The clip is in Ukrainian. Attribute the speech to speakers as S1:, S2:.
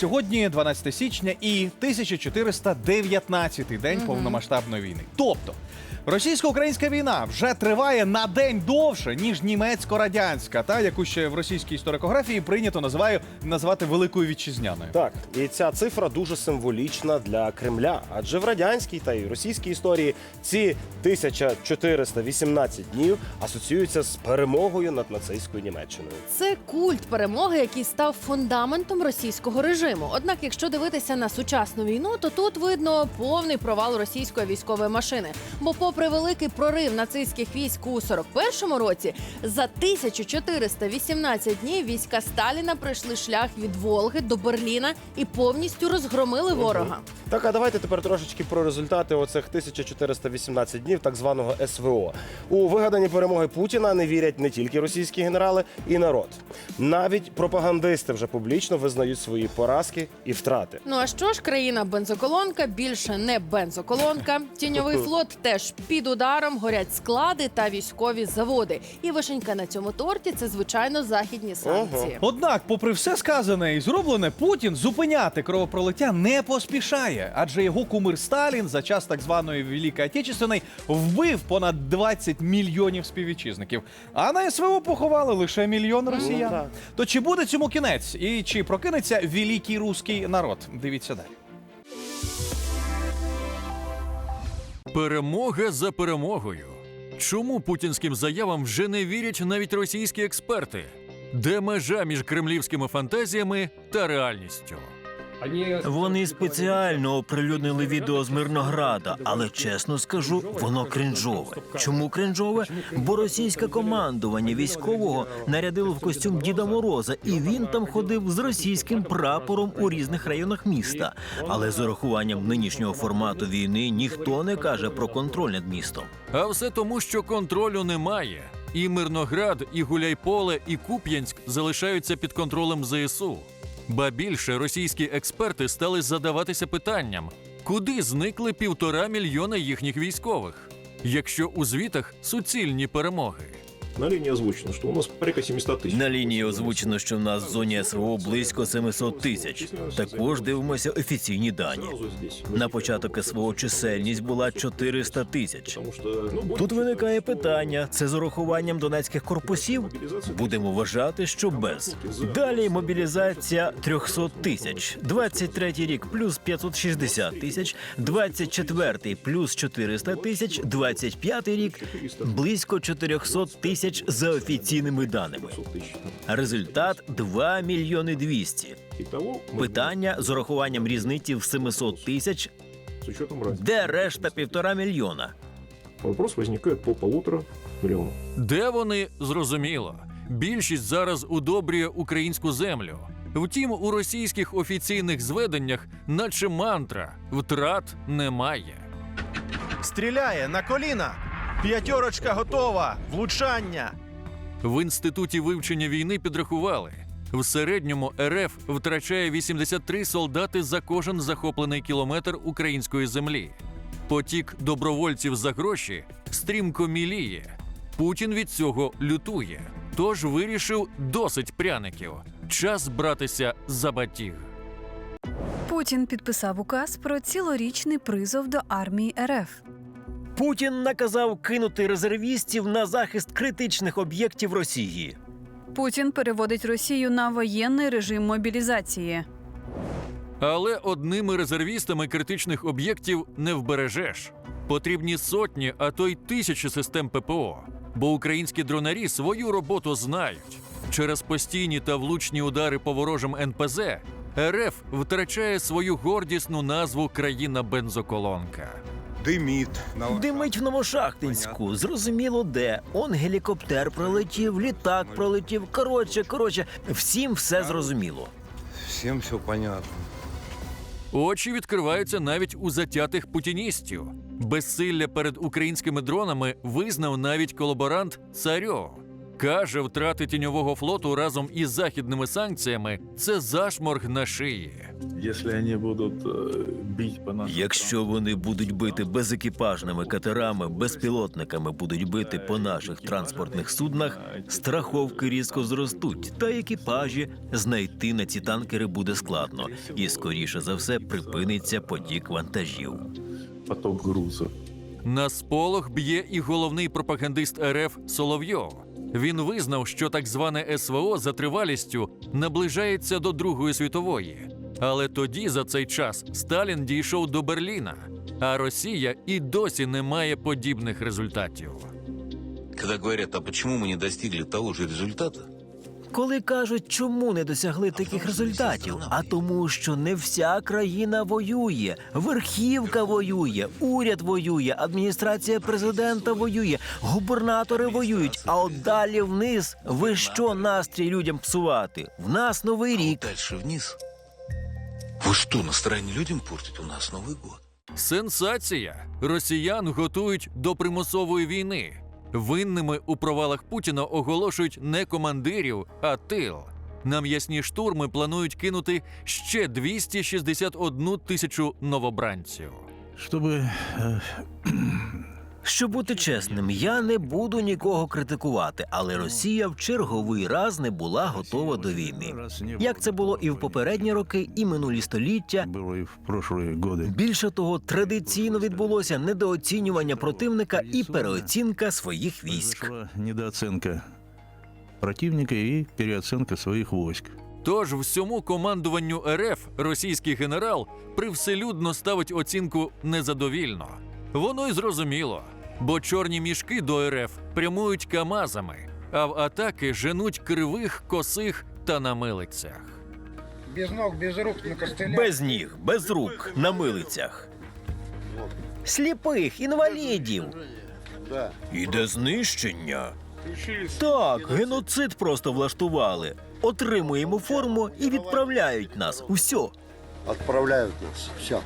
S1: Сьогодні 12 січня і 1419 день повномасштабної війни. Тобто російсько-українська війна вже триває на день довше ніж німецько-радянська, та яку ще в російській історикографії прийнято називаю називати великою вітчизняною.
S2: Так, і ця цифра дуже символічна для Кремля, адже в радянській та й російській історії ці 1418 днів асоціюються з перемогою над нацистською Німеччиною.
S3: Це культ перемоги, який став фундаментом російського режиму. Однак, якщо дивитися на сучасну війну, то тут видно повний провал російської військової машини. Бо, попри великий прорив нацистських військ у 41-му році, за 1418 днів війська Сталіна пройшли шлях від Волги до Берліна і повністю розгромили ворога.
S2: Так, а давайте тепер трошечки про результати оцих 1418 днів так званого СВО. У вигадані перемоги Путіна не вірять не тільки російські генерали і народ. Навіть пропагандисти вже публічно визнають свої поразки і втрати.
S3: Ну а що ж, країна бензоколонка більше не бензоколонка. Тіньовий флот теж під ударом горять склади та військові заводи. І вишенька на цьому торті це звичайно західні санкції.
S1: Однак, попри все сказане і зроблене, Путін зупиняти кровопролиття не поспішає, адже його кумир Сталін за час так званої Великої Отечественної вбив понад 20 мільйонів співвітчизників. А на СВО поховали лише мільйон росіян.
S2: так.
S1: То чи буде цьому кінець? І чи прокинеться великий руський народ? Дивіться далі.
S4: Перемога за перемогою. Чому путінським заявам вже не вірять навіть російські експерти? Де межа між кремлівськими фантазіями та реальністю?
S5: Вони спеціально оприлюднили відео з Мирнограда, але чесно скажу, воно кринжове. Чому кринжове? Бо російське командування військового нарядило в костюм Діда Мороза, і він там ходив з російським прапором у різних районах міста. Але з урахуванням нинішнього формату війни ніхто не каже про контроль над містом.
S4: А все тому, що контролю немає. І Мирноград, і Гуляйполе, і Куп'янськ залишаються під контролем ЗСУ. Ба більше російські експерти стали задаватися питанням, куди зникли півтора мільйона їхніх військових, якщо у звітах суцільні перемоги.
S6: На линии озвучено, что у нас порядка 700 тысяч.
S5: На лінії озвучено, що в нас в зоні СВО близько 700 тисяч. Також дивимося офіційні дані. На початок СВО чисельність була 400 тисяч.
S6: Ну,
S5: Тут виникає питання: це з урахуванням донецьких корпусів? Будемо вважати, що без. Далі мобілізація 300 тисяч, 23 рік плюс 560 тисяч, 24 плюс 400 тисяч, 25 рік близько 400 тисяч за офіційними даними.
S6: 700 тысяч. там.
S5: Результат 2 мільйони 200.
S6: Итого, мы-
S5: Питання з урахуванням різниці в 700 тисяч,
S6: с учетом разницы.
S5: де решта півтора мільйона.
S6: Вопрос возникает по полутора миллионам.
S4: Де вони зрозуміло? Більшість зараз удобрює українську землю. Втім, у російських офіційних зведеннях, наче мантра, втрат немає.
S7: Стріляє на коліна. П'ятерочка готова. Влучання.
S4: В інституті вивчення війни підрахували. В середньому РФ втрачає 83 солдати за кожен захоплений кілометр української землі. Потік добровольців за гроші стрімко міліє. Путін від цього лютує. Тож вирішив досить пряників. Час братися за батіг.
S8: Путін підписав указ про цілорічний призов до армії РФ.
S5: Путін наказав кинути резервістів на захист критичних об'єктів Росії.
S8: Путін переводить Росію на воєнний режим мобілізації.
S4: Але одними резервістами критичних об'єктів не вбережеш. Потрібні сотні, а то й тисячі систем ППО. Бо українські дронарі свою роботу знають. Через постійні та влучні удари по ворожим НПЗ РФ втрачає свою гордісну назву країна бензоколонка.
S9: Димит. На...
S5: Димить в Новошахтинську, зрозуміло де. Он гелікоптер пролетів, літак пролетів. Коротше, коротше, всім все зрозуміло.
S9: всім все понятно.
S4: Очі відкриваються навіть у затятих путіністів. Безсилля перед українськими дронами визнав навіть колаборант Царьов. Каже, втрати тіньового флоту разом із західними санкціями це зашморг на шиї.
S10: Если они будут по нашим
S5: Якщо вони будуть бити безекіпажними катерами, безпілотниками будуть бити по наших транспортних суднах, страховки різко зростуть, та екіпажі знайти на ці танкери буде складно, і скоріше за все припиниться потік вантажів.
S10: поток грузов.
S4: На сполох б'є і головний пропагандист РФ Соловйов. Він визнав, що так зване СВО за тривалістю наближається до Другої світової. Але тоді, за цей час, Сталін дійшов до Берліна, а Росія і досі не має подібних результатів.
S11: Когда говорят, а почему мы не достигли того же результата,
S5: Коли кажуть, чому не досягли таких результатів, а тому, що не вся країна воює, верхівка воює, уряд воює, адміністрація президента воює, губернатори воюють. А от далі вниз ви що настрій людям псувати? В нас новий рік.
S11: дальше вниз? Вы что, настроение людям портить у нас Новый год?
S4: Сенсація! Росіян готують до примусової війни. Винними у провалах Путіна оголошують не командирів, а тил. На м'ясні штурми планують кинути ще 261 тисячу новобранців.
S10: Чтобы э,
S5: Щоб бути чесним, я не буду нікого критикувати, але Росія в черговий раз не була готова до війни. Як це було і в попередні роки, і минулі століття.
S10: было и в прошлые годы.
S5: Більше того, традиційно відбулося недооцінювання противника і переоцінка своїх військ.
S10: Произошла недооценка противника и переоценка своих войск.
S4: Тож всьому командуванню РФ російський генерал привселюдно ставить оцінку незадовільно. Воно й зрозуміло, бо чорні мішки до РФ прямують камазами, а в атаки женуть кривих, косих та на милицях.
S12: Без ног, без рук, на костылях.
S5: Без ніг, без рук, на милицях. Сліпих, інвалідів. Іде знищення. Так, геноцид просто влаштували. Отримуємо форму і відправляють нас. Усьо.
S12: Отправляют нас. Все.